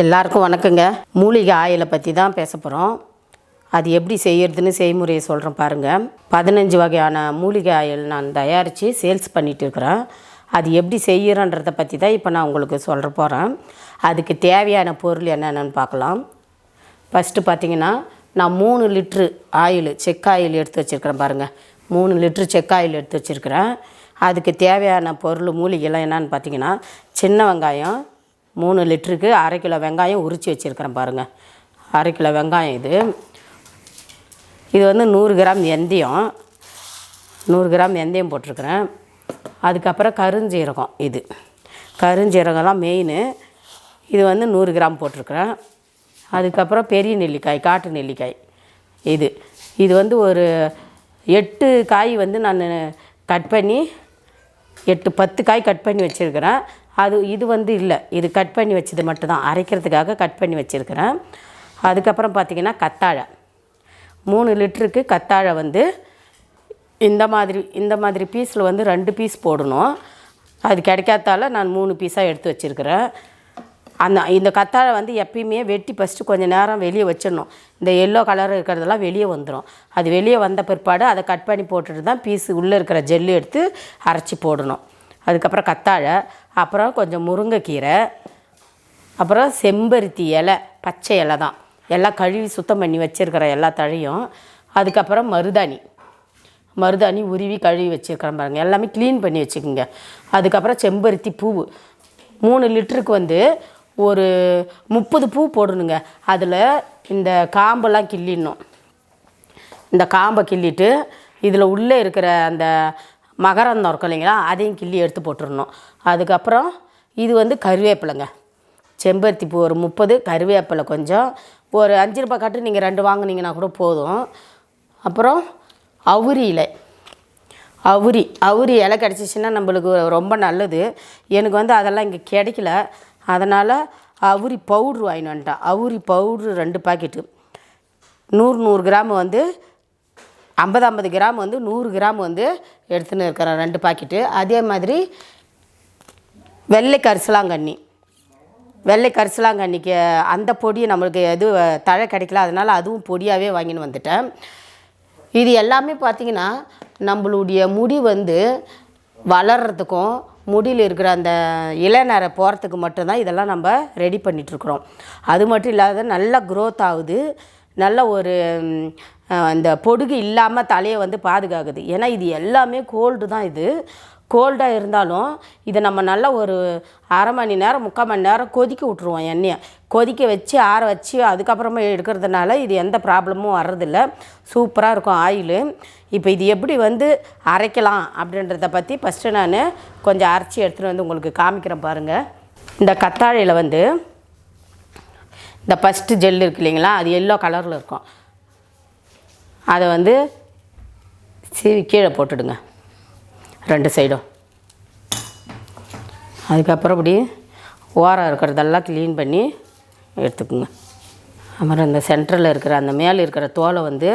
எல்லாருக்கும் வணக்கங்க. மூலிகை ஆயிலை பற்றி தான் பேச போகிறோம் அது எப்படி செய்யறதுன்னு செய்முறையை சொல்கிறேன் பாருங்கள் பதினஞ்சு வகையான மூலிகை ஆயில் நான் தயாரித்து சேல்ஸ் பண்ணிட்டு இருக்கிறேன். அது எப்படி செய்கிறன்றதை பற்றி தான் இப்போ நான் உங்களுக்கு சொல்கிற போகிறேன் அதுக்கு தேவையான பொருள் என்னென்னு பார்க்கலாம். ஃபஸ்ட்டு பார்த்தீங்கன்னா நான் மூணு லிட்ரு ஆயில் செக் ஆயில் எடுத்து வச்சுருக்கிறேன் பாருங்கள் மூணு லிட்ரு செக் ஆயில் எடுத்து வச்சுருக்கிறேன். அதுக்கு தேவையான பொருள் மூலிகைலாம் என்னென்னு பார்த்தீங்கன்னா சின்ன வெங்காயம் மூணு லிட்டருக்கு அரை கிலோ வெங்காயம் உரித்து வச்சுருக்கிறேன் பாருங்கள் அரை கிலோ வெங்காயம் இது. இது வந்து நூறு கிராம் வெந்தயம் நூறு கிராம் வெந்தயம் போட்டிருக்கிறேன். அதுக்கப்புறம் கருஞ்சீரகம் இது. கருஞ்சீரகம்லாம் மெயின் இது வந்து நூறு கிராம் போட்டிருக்கிறேன். அதுக்கப்புறம் பெரிய நெல்லிக்காய் காட்டு நெல்லிக்காய் இது. இது வந்து ஒரு எட்டு காய் வந்து நான் கட் பண்ணி எட்டு பத்து காய் கட் பண்ணி வச்சுருக்கிறேன். அது இது வந்து இல்லை. இது கட் பண்ணி வச்சது மட்டும்தான். அரைக்கிறதுக்காக கட் பண்ணி வச்சுருக்கிறேன். அதுக்கப்புறம் பார்த்திங்கன்னா கத்தாழை. மூணு லிட்டருக்கு கத்தாழை வந்து இந்த மாதிரி இந்த மாதிரி பீஸில் வந்து ரெண்டு பீஸ் போடணும். அது கிடைக்காதால நான் மூணு பீஸாக எடுத்து வச்சுருக்கிறேன். அந்த இந்த கத்தாழை வந்து எப்பயுமே வெட்டி ஃபஸ்ட்டு கொஞ்சம் நேரம் வெளியே வச்சிடணும். இந்த எல்லோ கலர் இருக்கிறதெல்லாம் வெளியே வந்துடும் அது வெளியே வந்த பிற்பாடு அதை கட் பண்ணி போட்டுட்டு தான் பீஸு உள்ளே இருக்கிற ஜெல்லு எடுத்து அரைச்சி போடணும். அதுக்கப்புறம் கத்தாழை. அப்புறம் கொஞ்சம் முருங்கைக்கீரை அப்புறம் செம்பருத்தி இலை பச்சை இலை தான். எல்லாம் கழுவி சுத்தம் பண்ணி வச்சுருக்கிற எல்லா தழையும். அதுக்கப்புறம் மருதாணி. மருதாணி உருவி கழுவி வச்சுருக்கிறேன் பாருங்கள் எல்லாமே க்ளீன் பண்ணி வச்சுக்கோங்க. அதுக்கப்புறம் செம்பருத்தி பூவு. மூணு லிட்டருக்கு வந்து ஒரு முப்பது பூ போடணுங்க. அதில் இந்த காம்பெல்லாம் கிள்ளிடணும். இந்த காம்பை கிள்ளிட்டு இதில் உள்ளே இருக்கிற அந்த மகரந்தம் இருக்கும் இல்லைங்களா அதையும் கிள்ளி எடுத்து போட்டுடணும். அதுக்கப்புறம் இது வந்து கருவேப்பிலைங்க. செம்பருத்தி பூ ஒரு முப்பது கருவேப்பிலை கொஞ்சம். ஒரு அஞ்சு ரூபாய் கட்டு நீங்கள் ரெண்டு வாங்கினீங்கன்னா கூட போதும். அப்புறம் அவுரி இலை. அவுரி அவுரி இலை கிடச்சிச்சின்னா நம்மளுக்கு ரொம்ப நல்லது. எனக்கு வந்து அதெல்லாம் இங்கே கிடைக்கல. அதனால் அவுரி பவுட்ரு வாங்கினு வந்துட்டேன். அவுரி பவுட்ரு ரெண்டு பாக்கெட்டு. நூறு நூறு கிராம் வந்து ஐம்பது ஐம்பது கிராம் வந்து நூறு கிராம் வந்து எடுத்துன்னு இருக்கிறேன் ரெண்டு பாக்கெட்டு. அதே மாதிரி வெள்ளை கரிசலாங்கண்ணி. வெள்ளை கரிசலாங்கண்ணிக்கு அந்த பொடியை நம்மளுக்கு எது தழை கிடைக்கல அதனால் அதுவும் பொடியாகவே வாங்கின்னு வந்துட்டேன். இது எல்லாமே பார்த்திங்கன்னா நம்மளுடைய முடி வந்து வளர்கிறதுக்கும் முடியில் இருக்கிற அந்த இளநரை போகிறதுக்கு மட்டும்தான் இதெல்லாம் நம்ம ரெடி பண்ணிகிட்ருக்குறோம் அது மட்டும் இல்லாத நல்லா க்ரோத் ஆகுது. நல்ல ஒரு அந்த பொடுகு இல்லாமல் தலையை வந்து பாதுகாக்குது. ஏன்னா இது எல்லாமே கோல்டு தான் இது. கோல்டாக இருந்தாலும் இதை நம்ம நல்லா ஒரு அரை மணி நேரம் முக்கால் மணி நேரம் கொதிக்க விட்ருவோம் எண்ணெயை. கொதிக்க வச்சு ஆற வச்சு அதுக்கப்புறமா எடுக்கிறதுனால இது எந்த ப்ராப்ளமும் வர்றதில்ல. சூப்பராக இருக்கும் ஆயிலு. இப்போ இது எப்படி வந்து அரைக்கலாம் அப்படின்றத பற்றி ஃபஸ்ட்டு நான் கொஞ்சம் அரைச்சி எடுத்துகிட்டு வந்து உங்களுக்கு காமிக்கிறேன் பாருங்கள் இந்த கத்தாழையில் வந்து இந்த ஃபஸ்ட்டு ஜெல் இருக்கு இல்லைங்களா? அது எல்லோ கலரில் இருக்கும். அதை வந்து சீவி கீழே போட்டுடுங்க. ரெண்டு சைடும். அதுக்கப்புறம் இப்படி ஓரம் இருக்கிறதெல்லாம் க்ளீன் பண்ணி எடுத்துக்குங்க. அப்புறம் இந்த சென்டரில் இருக்கிற அந்த மேலே இருக்கிற தோலை வந்து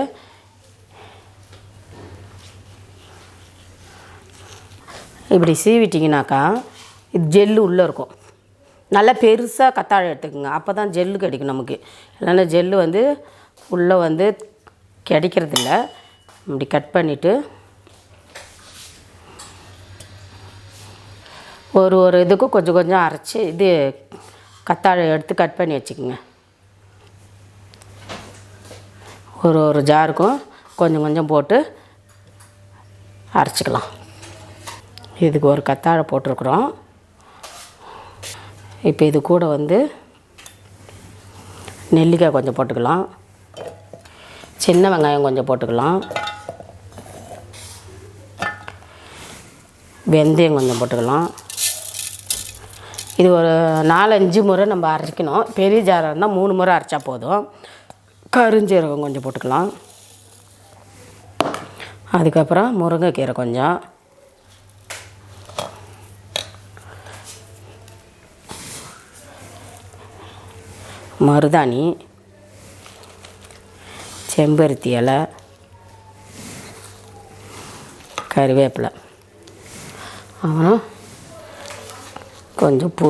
இப்படி சீவிட்டிங்கனாக்கா இது ஜெல்லு உள்ளே இருக்கும். நல்லா பெருசாக கத்தாழை எடுத்துக்கோங்க. அப்போ தான் ஜெல்லு கிடைக்கும் நமக்கு. இல்லைன்னா ஜெல்லு வந்து உள்ளே வந்து கிடைக்கிறதில்ல. இப்படி கட் பண்ணிவிட்டு ஒரு ஒரு இதுக்கும் கொஞ்சம் கொஞ்சம் அரைச்சி இது கத்தாழை எடுத்து கட் பண்ணி வச்சுக்கோங்க. ஒரு ஒரு ஜாருக்கும் கொஞ்சம் கொஞ்சம் போட்டு அரைச்சிக்கலாம். இதுக்கு ஒரு கத்தாழை போட்டிருக்குறோம். இப்போ இது கூட வந்து நெல்லிக்காய் கொஞ்சம் போட்டுக்கலாம். சின்ன வெங்காயம் கொஞ்சம் போட்டுக்கலாம். வெந்தயம் கொஞ்சம் போட்டுக்கலாம். இது ஒரு நாலஞ்சு முறை நம்ம அரைக்கணும். பெரிய ஜாராக இருந்தால் மூணு முறை அரைச்சா போதும். கருஞ்சீரகம் கொஞ்சம் போட்டுக்கலாம். அதுக்கப்புறம் முருங்கைக்கீரை கொஞ்சம். மருதாணி. செம்பருத்தி இலை. கருவேப்பிலை. அப்புறம் கொஞ்சம் பூ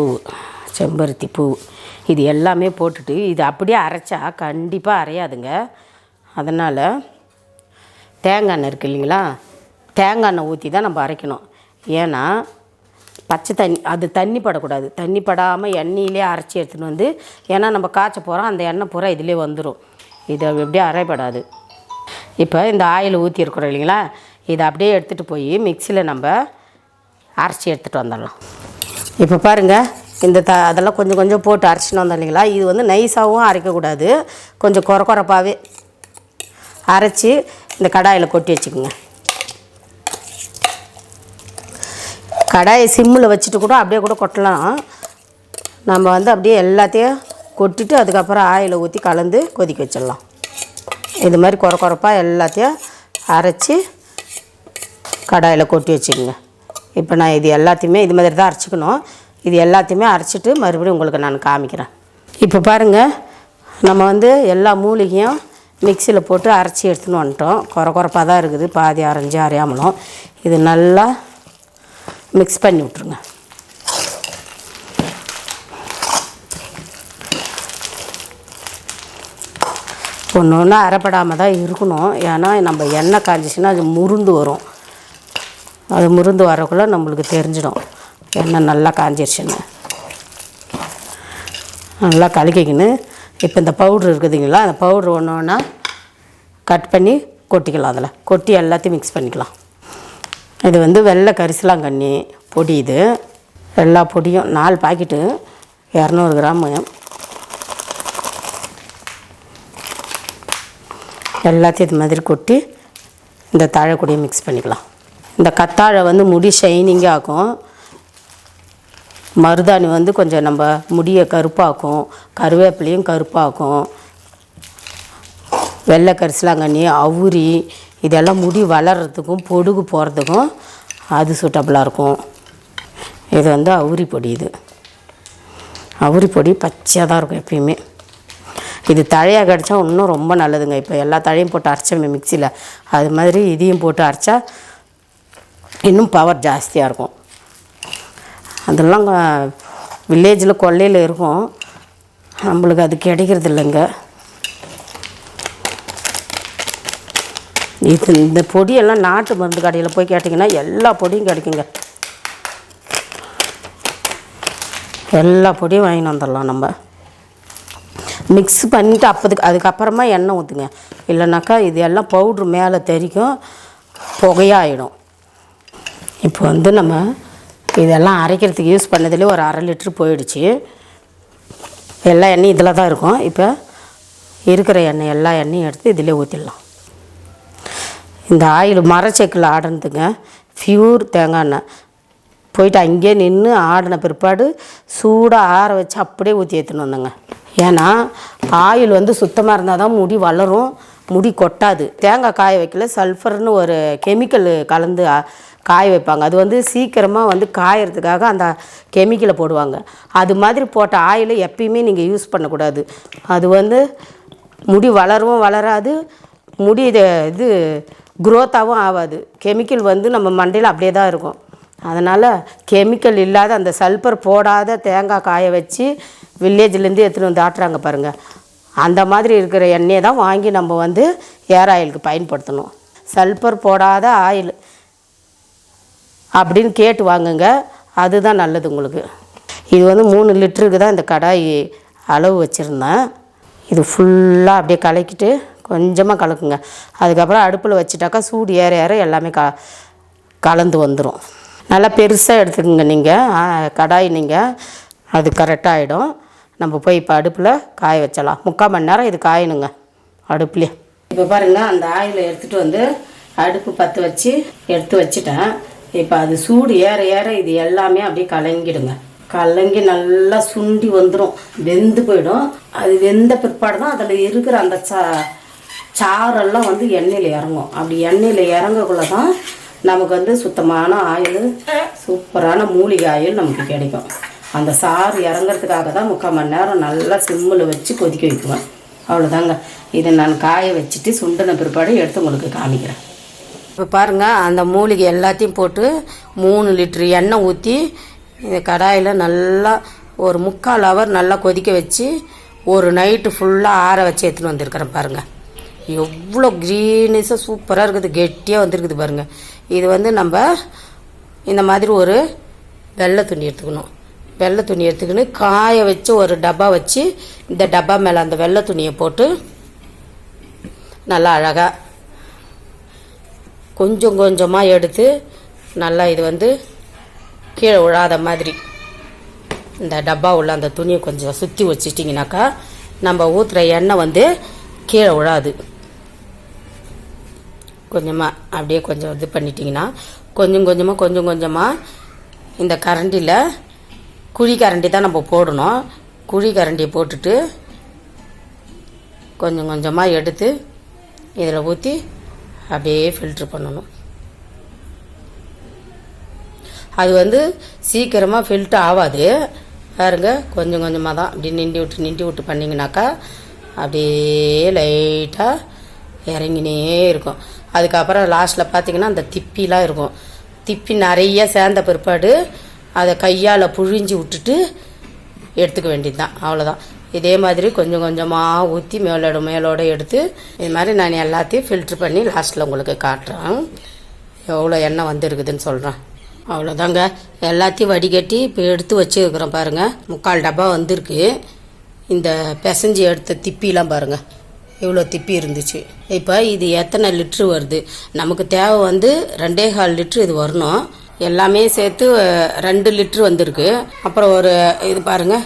செம்பருத்தி பூ இது எல்லாமே போட்டுட்டு இது அப்படியே அரைச்சா கண்டிப்பாக அரையாதுங்க. அதனால் தேங்காய் எண்ணெய் இருக்குது இல்லைங்களா? தேங்காய் எண்ணெய் ஊற்றி தான் நம்ம அரைக்கணும். ஏன்னா பச்சை தண்ணி அது தண்ணி படக்கூடாது. தண்ணி படாமல் எண்ணெயிலே அரைச்சி எடுத்துகிட்டு வந்து ஏன்னா நம்ம காய்ச்ச போகிறோம் அந்த எண்ணெய் பூரா இதிலே வந்துடும் இது எப்படியே அரைப்படாது. இப்போ இந்த ஆயில் ஊற்றிருக்குறோம் இல்லைங்களா? இதை அப்படியே எடுத்துகிட்டு போய் மிக்சியில் நம்ம அரைச்சி எடுத்துகிட்டு வந்துடலாம். இப்போ பாருங்கள் இந்த த அதெல்லாம் கொஞ்சம் கொஞ்சம் போட்டு அரைச்சின்னு வந்தோம் இல்லைங்களா? இது வந்து நைஸாகவும் அரைக்கக்கூடாது. கொஞ்சம் குறை குறைப்பாகவே அரைச்சி இந்த கடாயில் கொட்டி வச்சுக்கோங்க. கடாயை சிம்மில் வச்சுட்டு கூட அப்படியே கூட கொட்டலாம். நம்ம வந்து அப்படியே எல்லாத்தையும் கொட்டிட்டு அதுக்கப்புறம் ஆயிலை ஊற்றி கலந்து கொதிக்க வச்சிடலாம். இது மாதிரி குறை குறைப்பாக எல்லாத்தையும் அரைச்சி கடாயில் கொட்டி வச்சுக்கோங்க. இப்போ நான் இது எல்லாத்தையுமே இது மாதிரி தான் அரைச்சிக்கணும். இது எல்லாத்தையுமே அரைச்சிட்டு மறுபடியும் உங்களுக்கு நான் காமிக்கிறேன். இப்போ பாருங்கள் நம்ம வந்து எல்லா மூலிகையும் மிக்சியில் போட்டு அரைச்சி எடுத்துன்னு வந்துட்டோம். குறை குறைப்பாக தான் இருக்குது. பாதி அரைஞ்சி அரையாமலும். இது நல்லா மிக்ஸ் பண்ணி விட்ருங்க ஒன்று ஒன்று அரைப்படாமல் தான் இருக்கணும். ஏன்னா நம்ம எண்ணெய் காய்ஞ்சிச்சின்னா அது முருந்து வரும். அது முருந்து வரக்குள்ளே நம்மளுக்கு தெரிஞ்சிடும். எண்ணெய் நல்லா காஞ்சிருச்சுன்னு. நல்லா கலக்கிக்கின்னு இப்போ இந்த பவுட்ரு இருக்குதுங்களா அந்த பவுட்ரு ஒன்று ஒன்றா கட் பண்ணி கொட்டிக்கலாம் அதில். கொட்டி எல்லாத்தையும் மிக்ஸ் பண்ணிக்கலாம். இது வந்து வெள்ளை கரிசலாங்கண்ணி பொடி இது. எல்லா பொடியும் நாலு பாக்கெட்டு இரநூறு கிராமு. எல்லாத்தையும் இது மாதிரி கொட்டி இந்த தாழை மிக்ஸ் பண்ணிக்கலாம். இந்த கத்தாழை வந்து முடி ஷைனிங்காக ஆக்கும் மருதாணி வந்து கொஞ்சம் நம்ம முடியை கருப்பாக்கும். கருவேப்பிலையும் கருப்பாக்கும். வெள்ளை கரிசலாங்கண்ணி அவுரி இதெல்லாம் முடி வளர்கிறதுக்கும் பொடுகு போகிறதுக்கும் அது சூட்டபுளாக இருக்கும். இது வந்து அவுரி பொடி இது. அவுரி பொடி பச்சையாக தான் இருக்கும் எப்பயுமே. இது தழையாக கிடச்சா இன்னும் ரொம்ப நல்லதுங்க. இப்போ எல்லா தழையும் போட்டு அரைச்சோமே மிக்சியில். அது மாதிரி இதையும் போட்டு அரைச்சா இன்னும் பவர் ஜாஸ்தியாக இருக்கும். அதெல்லாம் வில்லேஜில் கொல்லையில் இருக்கும். நம்மளுக்கு அது கிடைக்கிறது இல்லைங்க. இது இந்த பொடியெல்லாம் நாட்டு மருந்து கடையில் போய் கேட்டிங்கன்னா எல்லா பொடியும் கிடைக்குங்க. எல்லா பொடியும் வாங்கிட்டு வந்துடலாம் நம்ம. மிக்ஸ் பண்ணிட்டு அப்போதுக்கு அதுக்கப்புறமா எண்ணெய் ஊற்றுங்க இல்லைனாக்கா இது எல்லாம் பவுட்ரு மேலே தெரிக்கும் புகையாயிடும். இப்போ வந்து நம்ம இதெல்லாம் அரைக்கிறதுக்கு யூஸ் பண்ணதுலேயே ஒரு அரை லிட்ரு போயிடுச்சு. எல்லா எண்ணெயும் இதில் தான் இருக்கும். இப்போ இருக்கிற எண்ணெய் எல்லா எண்ணெயும் எடுத்து இதிலே ஊற்றிடலாம் இந்த ஆயில் மரச்செக்கில் ஆடுனதுங்க. பியூர் தேங்காய் எண்ணெய். போயிட்டு அங்கேயே நின்று ஆடின பிற்பாடு சூடாக ஆற வச்சு அப்படியே ஊற்றி ஏற்றுன்னு வந்தேங்க. ஏன்னா ஆயில் வந்து சுத்தமாக இருந்தால் தான் முடி வளரும் முடி கொட்டாது. தேங்காய் காய வைக்கல சல்ஃபர்னு ஒரு கெமிக்கல் கலந்து காய வைப்பாங்க. அது வந்து சீக்கிரமாக வந்து காயறதுக்காக அந்த கெமிக்கலை போடுவாங்க. அது மாதிரி போட்ட ஆயிலை எப்பயுமே நீங்கள் யூஸ் பண்ணக்கூடாது. அது வந்து முடி வளரவும் வளராது. முடி இது இது குரோத்தாகவும் ஆகாது. கெமிக்கல் வந்து நம்ம மண்டையில் அப்படியே தான் இருக்கும். அதனால் கெமிக்கல் இல்லாத அந்த சல்பர் போடாத தேங்காய் காய வச்சு வில்லேஜ்லேருந்து எடுத்துகிட்டு வந்து ஆட்டுறாங்க பாருங்கள் அந்த மாதிரி இருக்கிற எண்ணெயை தான் வாங்கி நம்ம வந்து ஏர் ஆயிலுக்கு பயன்படுத்தணும். சல்பர் போடாத ஆயில் அப்படின்னு கேட்டு வாங்குங்க. அதுதான் நல்லது உங்களுக்கு. இது வந்து மூணு லிட்டருக்கு தான் இந்த கடாய் அளவு வச்சுருந்தேன். இது ஃபுல்லாக அப்படியே கலக்கிட்டு கொஞ்சமாக கலக்குங்க. அதுக்கப்புறம் அடுப்பில் வச்சுட்டாக்கா சூடு ஏற ஏற எல்லாமே க கலந்து வந்துடும் நல்லா பெருசாக எடுத்துக்கோங்க நீங்கள் கடாய் நீங்கள் அது கரெக்டாக ஆகிடும் நம்ம போய் இப்போ அடுப்பில் காய வச்சலாம். முக்கால் மணி நேரம் இது காயணுங்க. அடுப்புலேயே. இப்போ பாருங்கள் அந்த ஆயிலை எடுத்துகிட்டு வந்து அடுப்பு பற்ற வச்சு எடுத்து வச்சுட்டேன். இப்போ அது சூடு ஏற ஏற இது எல்லாமே அப்படியே கலங்கிடுங்க. கலங்கி நல்லா சுண்டி வந்துடும் வெந்து போயிடும். அது வெந்த பிற்பாடு தான் அதில் இருக்கிற அந்த சா சாரெல்லாம் வந்து எண்ணெயில் இறங்கும். அப்படி எண்ணெயில் இறங்கக்குள்ள தான் நமக்கு வந்து சுத்தமான ஆயில் சூப்பரான மூலிகை ஆயில் நமக்கு கிடைக்கும். அந்த சாறு இறங்குறதுக்காக தான் முக்கால் மணி நேரம் நல்லா சிம்மில் வச்சு கொதிக்க வைக்குவேன். அவ்வளோதாங்க இதை நான் காய வச்சுட்டு சுண்டின பிற்பாடு எடுத்து உங்களுக்கு காமிக்கிறேன். இப்போ பாருங்கள் அந்த மூலிகை எல்லாத்தையும் போட்டு மூணு லிட்ரு எண்ணெய் ஊற்றி இந்த கடாயில் நல்லா ஒரு முக்கால் ஹவர் நல்லா கொதிக்க வச்சு ஒரு நைட்டு ஃபுல்லாக ஆற வச்சு எடுத்துன்னு வந்திருக்கிறேன் பாருங்கள் எவ்வளோ க்ரீனிஸாக சூப்பராக இருக்குது கெட்டியாக வந்திருக்குது பாருங்கள் இது வந்து நம்ம இந்த மாதிரி ஒரு வெள்ளை துணி எடுத்துக்கணும். வெள்ளை துணி எடுத்துக்கின்னு காய வச்சு ஒரு டப்பா வச்சு இந்த டப்பா மேலே அந்த வெள்ளை துணியை போட்டு நல்லா அழகாக கொஞ்சம் கொஞ்சமாக எடுத்து நல்லா இது வந்து கீழே விழாத மாதிரி. இந்த டப்பா உள்ள அந்த துணியை கொஞ்சம் சுற்றி வச்சிட்டிங்கனாக்கா நம்ம ஊற்றுற எண்ணெய் வந்து கீழே விழாது. கொஞ்சமாக அப்படியே கொஞ்சம் இது பண்ணிட்டிங்கன்னா கொஞ்சம் கொஞ்சமாக கொஞ்சம் கொஞ்சமாக இந்த கரண்டியில் குழி கரண்டி தான் நம்ம போடணும். குழி கரண்டியை போட்டுட்டு கொஞ்சம் கொஞ்சமாக எடுத்து இதில் ஊற்றி அப்படியே ஃபில்ட்ரு பண்ணணும். அது வந்து சீக்கிரமாக ஃபில்ட்ரு ஆகாது. பாருங்க கொஞ்சம் கொஞ்சமாக தான் அப்படி நிண்டி விட்டு நிண்டி விட்டு பண்ணிங்கனாக்கா அப்படியே லைட்டாக இறங்கினே இருக்கும். அதுக்கப்புறம் லாஸ்ட்டில் பார்த்தீங்கன்னா அந்த திப்பிலாம் இருக்கும். திப்பி நிறைய சேர்ந்த பிற்பாடு அதை கையால் புழிஞ்சு விட்டுட்டு எடுத்துக்க வேண்டியது தான் அவ்வளோதான் இதே மாதிரி கொஞ்சம் கொஞ்சமாக ஊற்றி மேலோட மேலோட எடுத்து இது மாதிரி நான் எல்லாத்தையும் ஃபில்ட்ரு பண்ணி லாஸ்ட்டில் உங்களுக்கு காட்டுறேன். எவ்வளோ எண்ணெய் வந்துருக்குதுன்னு சொல்கிறேன் அவ்வளோதாங்க எல்லாத்தையும் வடிகட்டி இப்போ எடுத்து வச்சுருக்குறோம் பாருங்கள் முக்கால் டப்பா வந்திருக்கு. இந்த பிசைஞ்சு எடுத்த திப்பிலாம் பாருங்கள் இவ்வளோ திப்பி இருந்துச்சு. இப்போ இது எத்தனை லிட்ரு வருது? நமக்கு தேவை வந்து ரெண்டே கால் லிட்ரு இது வரணும். எல்லாமே சேர்த்து ரெண்டு லிட்ரு வந்திருக்கு. அப்புறம் ஒரு இது பாருங்கள்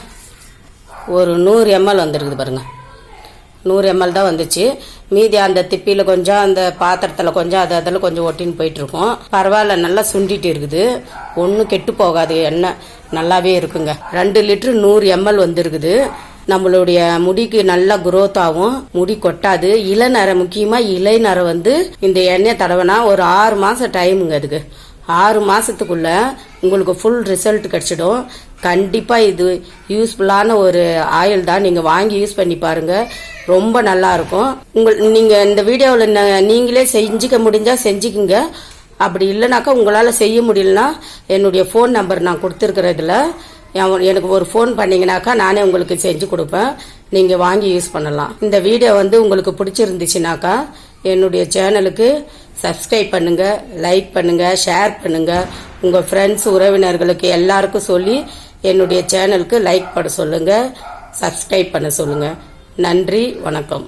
ஒரு நூறு எம்எல் வந்துருக்குது பாருங்கள் நூறு எம்எல் தான் வந்துச்சு. மீதி அந்த திப்பியில் கொஞ்சம் அந்த பாத்திரத்தில் கொஞ்சம் அது அதில் கொஞ்சம் ஒட்டின்னு போயிட்டுருக்கோம். பரவாயில்ல நல்லா சுண்டிட்டு இருக்குது. ஒன்றும் கெட்டு போகாது எண்ணெய் நல்லாவே இருக்குங்க. ரெண்டு லிட்ரு நூறு எம்எல் வந்துருக்குது. நம்மளுடைய முடிக்கு நல்லா குரோத் ஆகும். முடி கொட்டாது. இளநரை முக்கியமாக இளைநரை வந்து இந்த எண்ணெயை தடவைனா ஒரு ஆறு மாதம் டைமுங்க அதுக்கு. ஆறு மாதத்துக்குள்ள உங்களுக்கு ஃபுல் ரிசல்ட் கிடச்சிடும். கண்டிப்பாக இது யூஸ்ஃபுல்லான ஒரு ஆயில் தான். நீங்கள் வாங்கி யூஸ் பண்ணி பாருங்கள் ரொம்ப நல்லா இருக்கும். உங்கள் நீங்கள் இந்த வீடியோவில் நீங்களே செஞ்சுக்க முடிஞ்சால் செஞ்சுக்குங்க. அப்படி இல்லைனாக்கா உங்களால் செய்ய முடியலனா என்னுடைய ஃபோன் நம்பர் நான் கொடுத்துருக்குறதுல எனக்கு ஒரு ஃபோன் பண்ணிங்கனாக்கா நானே உங்களுக்கு செஞ்சு கொடுப்பேன். நீங்கள் வாங்கி யூஸ் பண்ணலாம். இந்த வீடியோ வந்து உங்களுக்கு பிடிச்சிருந்துச்சுனாக்கா என்னுடைய சேனலுக்கு சப்ஸ்கிரைப் பண்ணுங்க லைக் பண்ணுங்க ஷேர் பண்ணுங்க. உங்க ஃப்ரெண்ட்ஸ் உறவினர்களுக்கு எல்லாருக்கும் சொல்லி என்னுடைய சேனலுக்கு லைக் பண்ண சொல்லுங்க சப்ஸ்கிரைப் பண்ண சொல்லுங்க. நன்றி வணக்கம்.